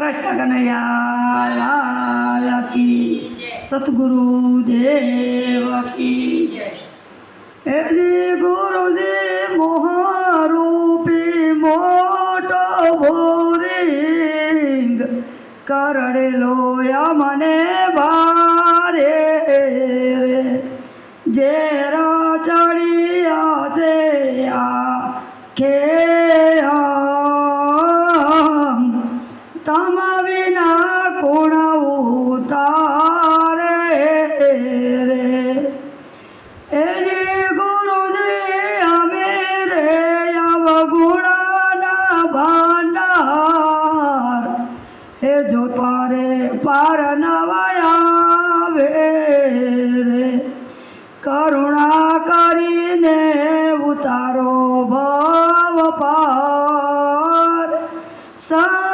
कृष्ण कन्हैया की सतगुरु देव की जी गुरुदेव मोहारूपी मोट भोरिंग, करड़े लोया मने भारे जेरा चढ़िया से आ आ તમ વિના કોણ ઉતારે? રે. એ જે ગુરુદે અમે રે અવગુણાના ભાંડાર. એ જો તારે પાર નવાયાવે રે. કરુણા કરીને ઉતારો ભાવ પાર. સા